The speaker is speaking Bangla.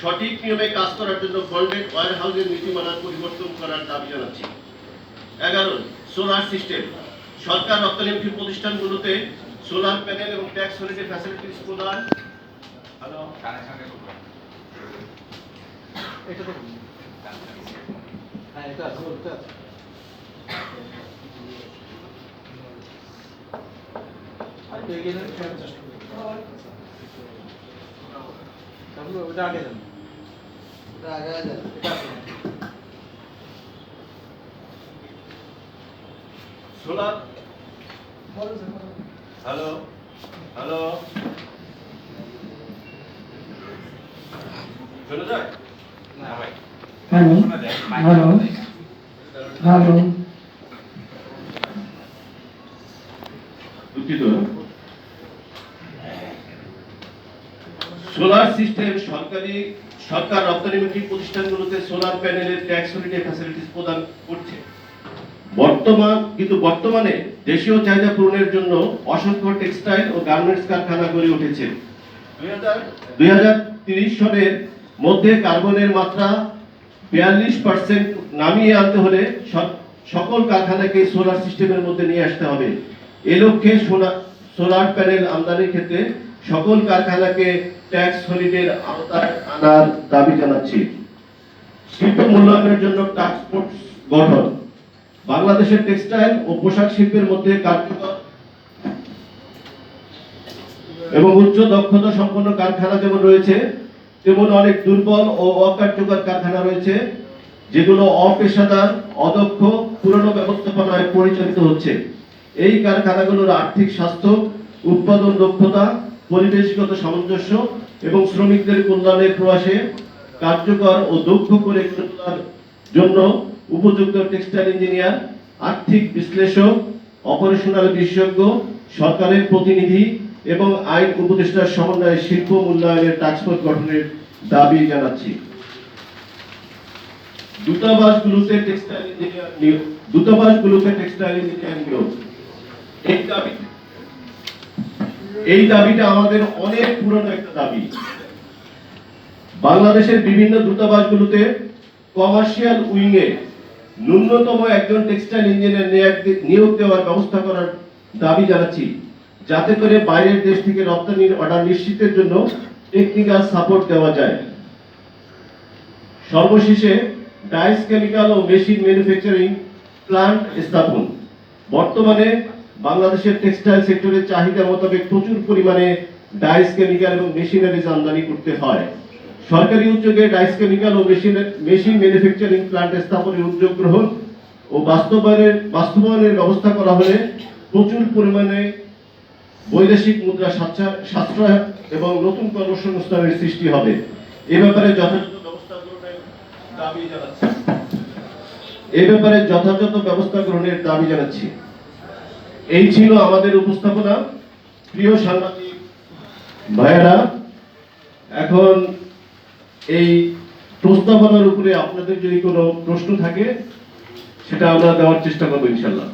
সঠিক নিয়মে কাজ করার জন্য বন্ডেড ওয়ার হাউসের নীতিমালার পরিবর্তন করার দাবি জানাচ্ছি। এগারো সোলার সিস্টেম সরকার রপ্তানিমুখী প্রতিষ্ঠানগুলোতে সোলার প্যানেল এবং ট্যাক্স হলিডে ফ্যাসিলিটিস প্রদান। হ্যালো এটা দেখুন হ্যাঁ এটা ওটা আছে। আর তো এগিয়ে যান ওটা আগে যান ওটা আগে যান এটা সোলার হ্যালো? হ্যালো? শোনা যায়? না। ভাই। হ্যালো? হ্যালো? হ্যালো? দুঃখিত। সোলার সিস্টেম, সরকারি, সরকার রপ্তানিমুখী প্রতিষ্ঠানগুলোতে সোলার প্যানেলের ট্যাক্স হলিডে ফ্যাসিলিটিস প্রদান করছে। বর্তমান, কিন্তু বর্তমানে দেশীয় চাহিদা পূরণের জন্য অসংখ্য টেক্সটাইল ও গার্মেন্টস কারখানা গড়ে উঠেছে। দুই হাজার তিরিশ সনের মধ্যে কার্বনের মাত্রা বিয়াল্লিশ পার্সেন্ট নামিয়ে আনতে হলে সকল কারখানাকে সোলার সিস্টেমের মধ্যে নিয়ে আসতে হবে। এ লক্ষ্যে সোলা- সোলার প্যানেল আমদানির ক্ষেত্রে সকল কারখানাকে ট্যাক্স হলিডের আওতায় আনার দাবি জানাচ্ছি। শিল্প মূল্যায়নের জন্য টাস্ক ফোর্স গঠন। বাংলাদেশের টেক্সটাইল ও পোশাক শিল্পের মধ্যে কার্যকর এবং উচ্চ দক্ষতা সম্পন্ন কারখানা যেমন রয়েছে, তেমন অনেক দুর্বল ও অকার্যকর কারখানা রয়েছে, যেগুলো অপেশাদার, অদক্ষ, পুরনো ব্যবস্থাপনায় পরিচালিত হচ্ছে। এই কারখানাগুলোর আর্থিক স্বাস্থ্য, উৎপাদন দক্ষতা পরিবেশগত সামঞ্জস্য এবং শ্রমিকদের কল্যাণের প্রয়াসে কার্যকর ও দক্ষ করে তোলার জন্য উপযুক্ত টেক্সটাইল ইঞ্জিনিয়ার, আর্থিক বিশ্লেষক, অপারেশনাল বিশেষজ্ঞ, সরকারের প্রতিনিধি এবং আইন উপদেষ্টার সমন্বয়ে শিল্প মূল্যায়নের টাস্কফোর্স গঠনের দাবি জানাচ্ছি। দূতাবাসগুলোতে টেক্সটাইল ইঞ্জিনিয়ার নিয়োগ দূতাবাসগুলোতে টেক্সটাইল ইঞ্জিনিয়ার নিয়োগ। এই দাবি এই দাবিটা আমাদের অনেক পুরনো একটা দাবি। বাংলাদেশের বিভিন্ন দূতাবাসগুলোতে কমার্শিয়াল উইংয়ে ন্যূনতম একজন টেক্সটাইল ইঞ্জিনিয়ার নিয়োগ- দেওয়ার ব্যবস্থা করার দাবি জানাচ্ছি, যাতে করে বাইরের দেশ থেকে রপ্তানির অর্ডার নিশ্চিতের জন্য টেকনিক্যাল সাপোর্ট দেওয়া যায়। সর্বশেষে ডাইস কেমিক্যাল ও মেশিন ম্যানুফ্যাকচারিং প্লান্ট স্থাপন। বর্তমানে বাংলাদেশের টেক্সটাইল সেক্টরের চাহিদা মোতাবেক প্রচুর পরিমাণে ডাইস কেমিক্যাল এবং মেশিনারিজ আমদানি করতে হয়। সরকারি উদ্যোগে ডাইস কেমিক্যাল ও মেশিন মেশিন ম্যানুফ্যাকচারিং প্লান্ট স্থাপনের উদ্যোগ গ্রহণ ও বাস্তবায়নের বাস্তবায়নের ব্যবস্থা করা হলে প্রচুর পরিমাণে বৈদেশিক মুদ্রা সাশ্রয় এবং নতুন কর্মসংস্থানের সৃষ্টি হবে। এ ব্যাপারে যথাযথ ব্যবস্থা গ্রহণের দাবি জানাচ্ছি। এ ব্যাপারে যথাযথ ব্যবস্থা গ্রহণের দাবি জানাচ্ছি। এই ছিল আমাদের উপস্থাপনা। প্রিয় সাংবাদিক ভাইয়েরা, এখন এই প্রস্তাবনার উপরে আপনাদের যদি কোনো প্রশ্ন থাকে, সেটা আমরা দেওয়ার চেষ্টা করব ইনশাল্লাহ